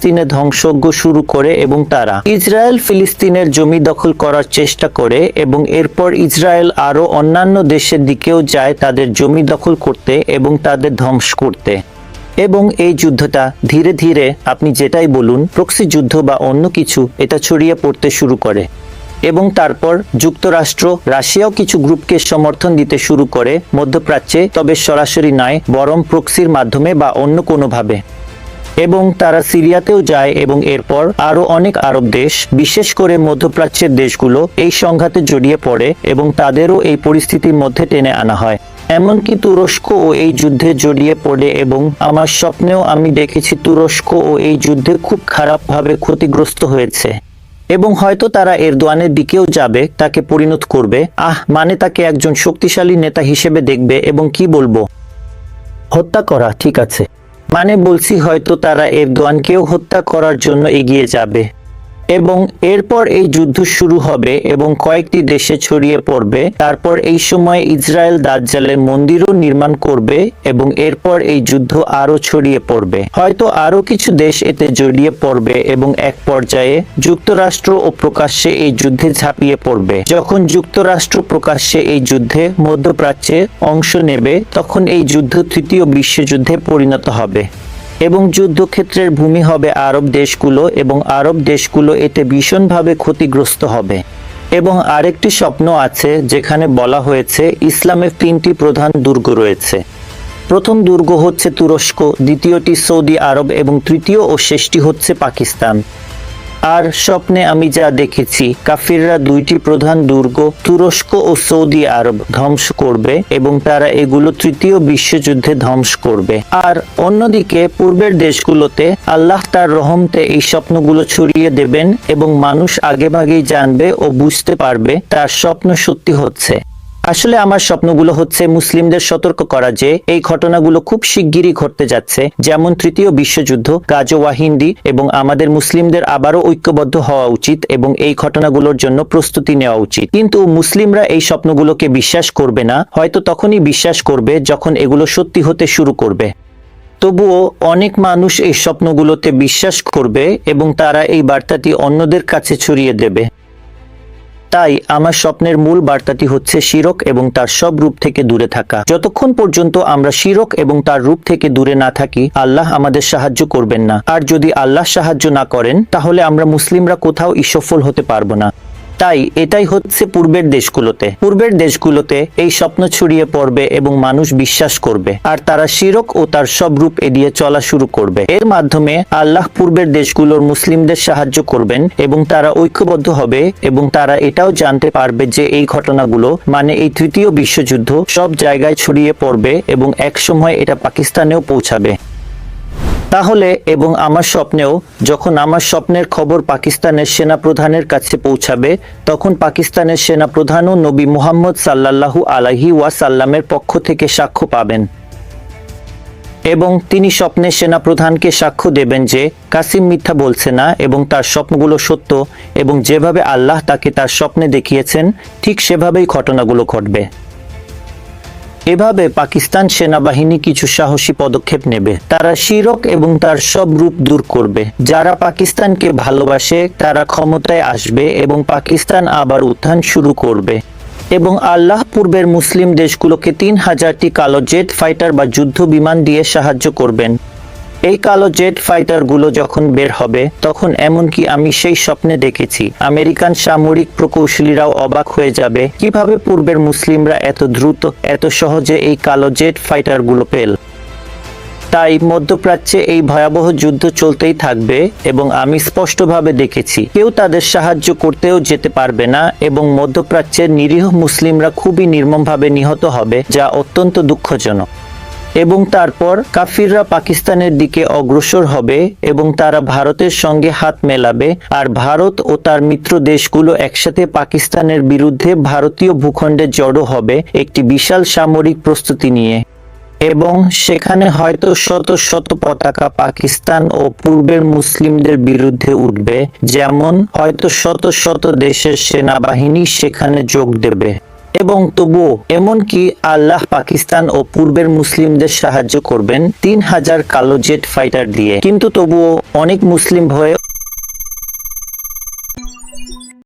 ফিলিস্তিনে ধ্বংসজ্ঞ শুরু করে এবং তারা ইসরায়েল ফিলিস্তিনের জমি দখল করার চেষ্টা করে এবং এরপর ইসরায়েল আরও অন্যান্য দেশের দিকেও যায় তাদের জমি দখল করতে এবং তাদের ধ্বংস করতে। এবং এই যুদ্ধটা ধীরে ধীরে, আপনি যেটাই বলুন, প্রক্সি যুদ্ধ বা অন্য কিছু, এটা ছড়িয়ে পড়তে শুরু করে। এবং তারপর যুক্তরাষ্ট্র, রাশিয়াও কিছু গ্রুপকে সমর্থন দিতে শুরু করে মধ্যপ্রাচ্যে, তবে সরাসরি নয়, বরং প্রক্সির মাধ্যমে বা অন্য কোনোভাবে। এবং তারা সিরিয়াতেও যায় এবং এরপর আরও অনেক আরব দেশ, বিশেষ করে মধ্যপ্রাচ্যের দেশগুলো, এই সংঘাতে জড়িয়ে পড়ে এবং তাদেরও এই পরিস্থিতির মধ্যে টেনে আনা হয়। এমনকি তুরস্ক ও এই যুদ্ধে জড়িয়ে পড়ে এবং আমার স্বপ্নেও আমি দেখেছি তুরস্ক ও এই যুদ্ধে খুব খারাপভাবে ক্ষতিগ্রস্ত হয়েছে। এবং হয়তো তারা এরদোয়ানের দিকেও যাবে, তাকে পরিণত করবে। আহ মানে তাকে একজন শক্তিশালী নেতা হিসেবে দেখবে এবং কি বলব? হত্যা করা, ঠিক আছে। মানে বলছি হয়তো তারা এরদোয়ানকেও হত্যা করার জন্য এগিয়ে যাবে। এবং এরপর এই যুদ্ধ শুরু হবে এবং কয়েকটি দেশে ছড়িয়ে পড়বে। তারপর এই সময় ইসরায়েল দাজ্জালের মন্দিরও নির্মাণ করবে এবং এরপর এই যুদ্ধ আরও ছড়িয়ে পড়বে। হয়তো আরও কিছু দেশ এতে জড়িয়ে পড়বে এবং এক পর্যায়ে যুক্তরাষ্ট্র ও প্রকাশ্যে এই যুদ্ধে ঝাঁপিয়ে পড়বে। যখন যুক্তরাষ্ট্র প্রকাশ্যে এই যুদ্ধে মধ্যপ্রাচ্যে অংশ নেবে, তখন এই যুদ্ধ তৃতীয় বিশ্বযুদ্ধে পরিণত হবে। এবং যুদ্ধক্ষেত্রের ভূমি হবে আরব দেশগুলো এবং আরব দেশগুলো এতে ভীষণভাবে ক্ষতিগ্রস্ত হবে। এবং আরেকটি স্বপ্ন আছে যেখানে বলা হয়েছে ইসলামের তিনটি প্রধান দুর্গ রয়েছে। প্রথম দুর্গ হচ্ছে তুরস্ক, দ্বিতীয়টি সৌদি আরব এবং তৃতীয় ও শেষটি হচ্ছে পাকিস্তান। আর স্বপ্নে আমি যা দেখেছি, কাফিররা দুইটি প্রধান দুর্গ, তুরস্ক ও সৌদি আরব, ধ্বংস করবে এবং তারা এগুলো তৃতীয় বিশ্বযুদ্ধে ধ্বংস করবে। আর অন্যদিকে পূর্বের দেশগুলোতে আল্লাহ তার রহমতে এই স্বপ্নগুলো ছড়িয়ে দেবেন এবং মানুষ আগেভাগেই জানবে ও বুঝতে পারবে তার স্বপ্ন সত্যি হচ্ছে। আসলে আমার স্বপ্নগুলো হচ্ছে মুসলিমদের সতর্ক করা যে এই ঘটনাগুলো খুব শিগগিরই ঘটতে যাচ্ছে, যেমন তৃতীয় বিশ্বযুদ্ধ গাজোয়া হিন্দি এবং আমাদের মুসলিমদের আবারও ঐক্যবদ্ধ হওয়া উচিত এবং এই ঘটনাগুলোর জন্য প্রস্তুতি নেওয়া উচিত। কিন্তু মুসলিমরা এই স্বপ্নগুলোকে বিশ্বাস করবে না, হয়তো তখনই বিশ্বাস করবে যখন এগুলো সত্যি হতে শুরু করবে। তবুও অনেক মানুষ এই স্বপ্নগুলোতে বিশ্বাস করবে এবং তারা এই বার্তাটি অন্যদের কাছে ছড়িয়ে দেবে। তাই আমার স্বপ্নের মূল বার্তাটি হচ্ছে শিরক এবং তার সব রূপ থেকে দূরে থাকা। যতক্ষণ পর্যন্ত আমরা শিরক এবং তার রূপ থেকে দূরে না থাকি, আল্লাহ আমাদের সাহায্য করবেন না। আর যদি আল্লাহ সাহায্য না করেন, তাহলে আমরা মুসলিমরা কোথাও ইসফল হতে পারব না। তাই এটাই হচ্ছে পূর্বের দেশগুলোতে। পূর্বের দেশগুলোতে এই স্বপ্ন ছড়িয়ে পড়বে এবং মানুষ বিশ্বাস করবে। আর তারা শিরক ও তার সব রূপ এড়িয়ে চলা শুরু করবে। এর মাধ্যমে আল্লাহ পূর্বের দেশগুলোর মুসলিমদের সাহায্য করবেন এবং তারা ঐক্যবদ্ধ হবে এবং তারা এটাও জানতে পারবে যে এই ঘটনাগুলো মানে এই তৃতীয় বিশ্বযুদ্ধ, সব জায়গায় ছড়িয়ে পড়বে এবং এক সময় এটা পাকিস্তানেও পৌঁছাবে। তাহলে এবং আমার স্বপ্নেও যখন আমার স্বপ্নের খবর পাকিস্তানের সেনাপ্রধানের কাছে পৌঁছাবে, তখন পাকিস্তানের সেনাপ্রধানও নবী মুহাম্মদ সাল্লাল্লাহু আলাহি ওয়াসাল্লামের পক্ষ থেকে সাক্ষ্য পাবেন। এবং তিনি স্বপ্নে সেনাপ্রধানকে সাক্ষ্য দেবেন যে, কাসিম মিথ্যা বলছে না এবং তার স্বপ্নগুলো সত্য এবং যেভাবে আল্লাহ তাকে তার স্বপ্নে দেখিয়েছেন, ঠিক সেভাবেই ঘটনাগুলো ঘটবে। এভাবে পাকিস্তান সেনাবাহিনী কিছু সাহসী পদক্ষেপ নেবে। তারা শিরক এবং তার সব রূপ দূর করবে। যারা পাকিস্তানকে ভালোবাসে, তারা ক্ষমতায় আসবে এবং পাকিস্তান আবার উত্থান শুরু করবে। এবং আল্লাহ পূর্বের মুসলিম দেশগুলোকে তিন হাজারটি কালো জেট ফাইটার বা যুদ্ধ বিমান দিয়ে সাহায্য করবেন। এই কালো জেট ফাইটারগুলো যখন বের হবে, তখন এমনকি আমি সেই স্বপ্নে দেখেছি। আমেরিকান সামরিক প্রকৌশলীরাও অবাক হয়ে যাবে, কীভাবে পূর্বের মুসলিমরা এত দ্রুত, এত সহজে এই কালো জেট ফাইটারগুলো পেল। তাই মধ্যপ্রাচ্যে এই ভয়াবহ যুদ্ধ চলতেই থাকবে এবং আমি স্পষ্টভাবে দেখেছি, কেউ তাদের সাহায্য করতেও যেতে পারবে না এবং মধ্যপ্রাচ্যের নিরীহ মুসলিমরা খুবই নির্মমভাবে নিহত হবে, যা অত্যন্ত দুঃখজনক। এবং তারপর কাফিররা পাকিস্তানের দিকে অগ্রসর হবে এবং তারা ভারতের সঙ্গে হাত মেলাবে। আর ভারত ও তার মিত্র দেশগুলো একসাথে পাকিস্তানের বিরুদ্ধে ভারতীয় ভূখণ্ডে জড়ো হবে একটি বিশাল সামরিক প্রস্তুতি নিয়ে। এবং সেখানে হয়তো শত শত পতাকা পাকিস্তান ও পূর্বের মুসলিমদের বিরুদ্ধে উঠবে। যেমন হয়তো শত শত দেশের সেনাবাহিনী সেখানে যোগ দেবে। এবং তবুও, এমনকি আল্লাহ পাকিস্তান ও পূর্বের মুসলিমদের সাহায্য করবেন তিন হাজার কালো জেট ফাইটার দিয়ে। কিন্তু তবুও, অনেক মুসলিম ভয়ে